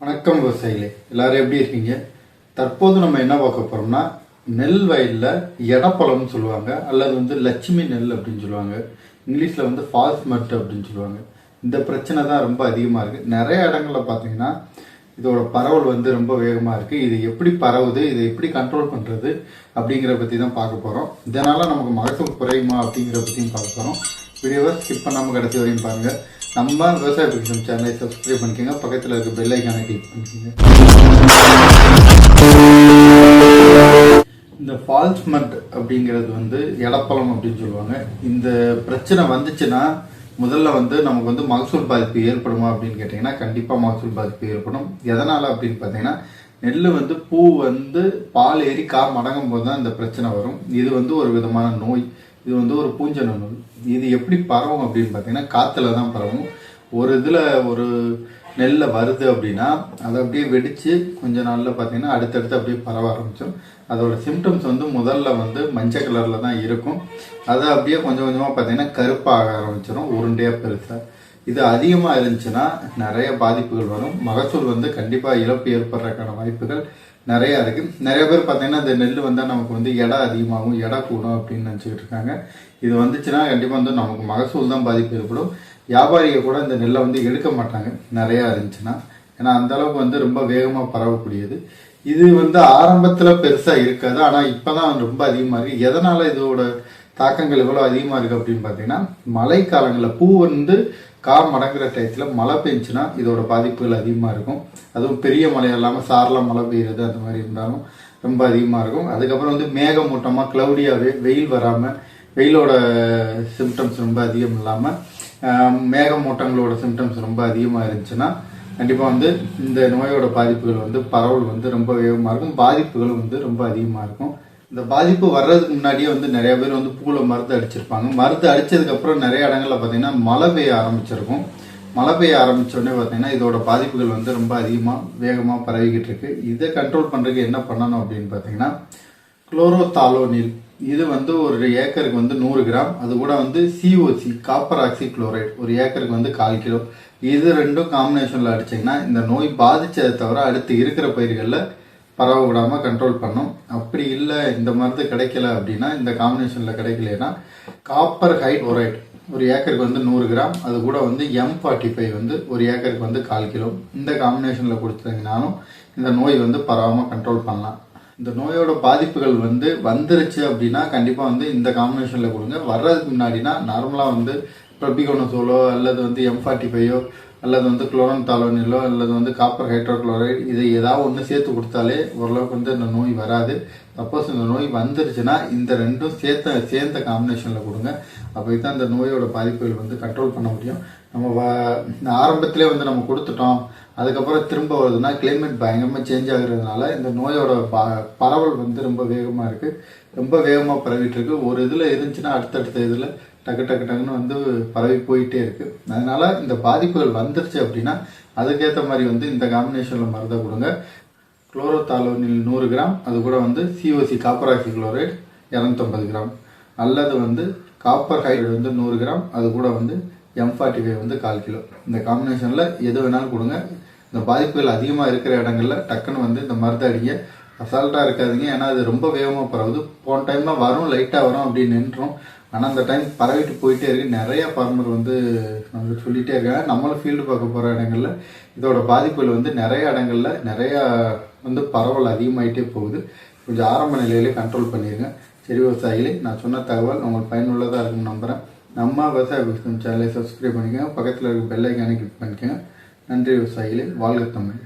வணக்கம் விவசாயிகளே. எல்லாரும் எப்படி இருக்கீங்க? தற்போது நம்ம என்ன பார்க்க போறோம்னா நெல் வயலில் எடப்பழம்னு சொல்லுவாங்க அல்லது வந்து லட்சுமி நெல் அப்படின்னு சொல்லுவாங்க இங்கிலீஷில் வந்து ஃபால்ஸ் மட் அப்படின்னு சொல்லுவாங்க. இந்த பிரச்சனை தான் ரொம்ப அதிகமாக இருக்கு. நிறைய இடங்களில் பார்த்தீங்கன்னா இதோட பரவல் வந்து ரொம்ப வேகமாக இருக்கு. இது எப்படி பரவுது இதை எப்படி கண்ட்ரோல் பண்ணுறது அப்படிங்கிற பற்றி தான் பார்க்க போகிறோம் இதனால் நமக்கு மகசூல் குறையுமா அப்படிங்கிற பற்றியும் பார்க்க போகிறோம் வீடியோவை ஸ்கிப் பண்ணாமல் கடைசி வரையும் பாருங்கள் நம்ம விவசாய பிடிக்கும் சேனலை சப்ஸ்கிரைப் பண்ணிக்கோங்க. பக்கத்தில் இருக்க பெல் ஐக்கானை கிளிக் பண்ணிக்கோங்க. இந்த ஃபால்ஸ் மட் அப்படிங்கிறது வந்து இடப்பழம் அப்படின்னு சொல்லுவாங்க. இந்த பிரச்சனை வந்துச்சுன்னா முதல்ல வந்து நமக்கு வந்து மகசூல் பாதிப்பு ஏற்படுமா அப்படின்னு கேட்டிங்கன்னா கண்டிப்பாக மகசூல் பாதிப்பு ஏற்படும். எதனால் அப்படின்னு பார்த்தீங்கன்னா நெல் வந்து பூ வந்து பால் ஏறி கா மடங்கும் போது தான் இந்த பிரச்சனை வரும். இது வந்து ஒரு விதமான நோய். இது வந்து ஒரு பூஞ்ச நோய். இது எப்படி பரவும் அப்படின்னு பார்த்தீங்கன்னா காற்றுல தான் பரவும். ஒரு இதில் ஒரு நெல்ல வருது அப்படின்னா அதை அப்படியே வெடித்து கொஞ்ச நாளில் பார்த்தீங்கன்னா அடுத்தடுத்து அப்படியே பரவ ஆரம்பிச்சிடும். அதோட சிம்டம்ஸ் வந்து முதல்ல வந்து மஞ்சள் கலரில் தான் இருக்கும். அதை அப்படியே கொஞ்சம் கொஞ்சமாக பார்த்தீங்கன்னா கருப்பாக ஆரம்பிச்சிடும் உருண்டையாக பெருசாக இது அதிகமாக இருந்துச்சுன்னா நிறைய பாதிப்புகள் வரும். மகசூல் வந்து கண்டிப்பாக இழப்பு ஏற்படுறதுக்கான வாய்ப்புகள் நிறைய இருக்கு. நிறைய பேர் பார்த்தீங்கன்னா இந்த நெல் வந்தால் நமக்கு வந்து எடை அதிகமாகும் எடை கூடும் அப்படின்னு நினச்சிக்கிட்டு இருக்காங்க. இது வந்துச்சுன்னா கண்டிப்பாக வந்து நமக்கு மகசூல் தான் பாதிப்பு ஏற்படும். வியாபாரிகள் கூட இந்த நெல்லை வந்து எடுக்க மாட்டாங்க. நிறையா இருந்துச்சுன்னா. ஏன்னா அந்த அளவுக்கு வந்து ரொம்ப வேகமாக பரவக்கூடியது. இது வந்து ஆரம்பத்தில் பெருசாக இருக்காது. ஆனால் இப்போ தான் ரொம்ப அதிகமாக இருக்குது எதனால் இதோட தாக்கங்கள் எவ்வளோ அதிகமாக இருக்குது அப்படின்னு பார்த்தீங்கன்னா மழைக்காலங்களில் பூ வந்து கா மடங்குற டயத்தில் மழை பெஞ்சுன்னா இதோட பாதிப்புகள் அதிகமாக இருக்கும். அதுவும் பெரிய மழை இல்லாமல் சாரலாம் மழை பெய்யுறது அந்த மாதிரி இருந்தாலும் ரொம்ப அதிகமாக இருக்கும். அதுக்கப்புறம் வந்து மேகமூட்டமாக க்ளவுடியாகவே வெயில் வராமல் வெயிலோட சிம்டம்ஸ் ரொம்ப அதிகம் இல்லாமல் மேகமூட்டங்களோட சிம்டம்ஸ் ரொம்ப அதிகமாக இருந்துச்சுன்னா கண்டிப்பாக வந்து இந்த நோயோட பாதிப்புகள் வந்து பரவல் வந்து ரொம்ப வேகமாக இருக்கும். பாதிப்புகள் வந்து ரொம்ப அதிகமாக இருக்கும். இந்த பாதிப்பு வர்றதுக்கு முன்னாடியே வந்து நிறைய பேர் வந்து பூவில் மருந்து அடிச்சிருப்பாங்க. மருந்து அடிச்சதுக்கு அப்புறம் நிறைய இடங்களில் பார்த்தீங்கன்னா மழை பெய்ய ஆரம்பிச்சிருக்கும். மழை பெய்ய ஆரம்பித்தோடனே பார்த்தீங்கன்னா இதோட பாதிப்புகள் வந்து ரொம்ப அதிகமாக வேகமாக பரவிக்கிட்டு இருக்கு. இதை கண்ட்ரோல் பண்ணுறதுக்கு என்ன பண்ணணும் அப்படின்னு பார்த்தீங்கன்னா குளோரோதாலோனில் இது வந்து ஒரு ஏக்கருக்கு வந்து நூறு கிராம். அது கூட வந்து சிஓசி காப்பர் ஆக்சி குளோரைட் ஒரு ஏக்கருக்கு வந்து கால் கிலோ. இது ரெண்டும் காம்பினேஷனில் அடிச்சிங்கன்னா இந்த நோய் பாதித்ததை தவிர அடுத்து இருக்கிற பயிர்களில் பரவ விடாமல் கண்ட்ரோல் பண்ணும். அப்படி இல்லை இந்த மருந்து கிடைக்கல அப்படின்னா இந்த காம்பினேஷனில் கிடைக்கலனா காப்பர் ஹைட்ரோரைட் ஒரு ஏக்கருக்கு வந்து நூறு கிராம் அது கூட வந்து எம் ஃபார்ட்டி ஃபைவ் வந்து ஒரு ஏக்கருக்கு வந்து கால் கிலோ. இந்த காம்பினேஷனில் கொடுத்தீங்கனாலும் இந்த நோய் வந்து பரவாமல் கண்ட்ரோல் பண்ணலாம். இந்த நோயோட பாதிப்புகள் வந்து வந்துருச்சு அப்படின்னா கண்டிப்பாக வந்து இந்த காம்பினேஷனில் கொடுங்க. வர்றதுக்கு முன்னாடினா நார்மலாக வந்து டொபிகோனசோலோ அல்லது வந்து எம் ஃபார்ட்டி ஃபைவோ அல்லது வந்து குளோரன் தாலோனிலோ அல்லது வந்து காப்பர் ஹைட்ரோக்ளோரைடு இது ஏதாவது ஒன்று சேர்த்து கொடுத்தாலே ஓரளவுக்கு வந்து இந்த நோய் வராது. சப்போஸ் இந்த நோய் வந்துருச்சுன்னா இந்த ரெண்டும் சேர்த்த சேர்ந்த காம்பினேஷனில் கொடுங்க. அப்போ தான் இந்த நோயோட பாதிப்புகள் வந்து கண்ட்ரோல் பண்ண முடியும். நம்ம வ- ஆரம்பத்திலே வந்து நம்ம கொடுத்துட்டோம். அதுக்கப்புறம் திரும்ப வருதுன்னா கிளைமேட் பயங்கரமாக சேஞ்ச் ஆகுறதுனால இந்த நோயோட ப பரவல் வந்து ரொம்ப வேகமாக இருக்குது ரொம்ப வேகமாக பரவிட்டு இருக்கு. ஒரு இதில் இருந்துச்சுன்னா அடுத்தடுத்த இதில் டக்கு டக்கு டக்குன்னு வந்து பரவி போயிட்டே இருக்கு. அதனால இந்த பாதிப்புகள் வந்துருச்சு அப்படின்னா அதுக்கேற்ற மாதிரி வந்து இந்த காம்பினேஷனில் மருந்தை கொடுங்க. குளோரோதாலோனில் நூறு கிராம் அது கூட வந்து சிஓசி காப்பர் ஆக்சி குளோரைடு இரநூத்தம்பது கிராம். அல்லது வந்து காப்பர் ஹைட்ரேட் வந்து நூறு கிராம் அது கூட வந்து எம் ஃபார்ட்டி ஃபைவ் வந்து கால் கிலோ. இந்த காம்பினேஷனில் எது வேணாலும் கொடுங்க. இந்த பாதிப்புகள் அதிகமாக இருக்கிற இடங்கள்ல டக்குன்னு வந்து இந்த மருந்து அடிங்க. அசால்ட்டாக இருக்காதுங்க. ஏன்னா அது ரொம்ப வேகமாக பரவுது. போன டைம்லாம் வரும் லைட்டாக வரும் அப்படின்னு நின்றோம். ஆனால் அந்த டைம் பரவிட்டு போயிட்டே இருக்கு. நிறைய ஃபார்மர் வந்து நம்மளுக்கு சொல்லிட்டே இருக்காங்க. நம்மளும் ஃபீல்டு பார்க்க போகிற இடங்களில் இதோட பாதிப்புகள் வந்து நிறைய இடங்கள்ல நிறைய வந்து பரவல் அதிகமாகிட்டே போகுது. கொஞ்சம் ஆரம்ப நிலையிலே கண்ட்ரோல் பண்ணிடுங்க சரி விவசாயிகளே நான் சொன்ன தகவல் உங்களுக்கு பயனுள்ளதாக இருக்கும்னு நம்புகிறேன் நம்ம விவசாய புஸ்தகம் சேனலை சப்ஸ்கிரைப் பண்ணிக்கோங்க. பக்கத்தில் இருக்க பெல்லைக்கானே கிளிக் பண்ணிக்கோங்க. நன்றி விவசாயிகளே. வாழ்க தமிழ்.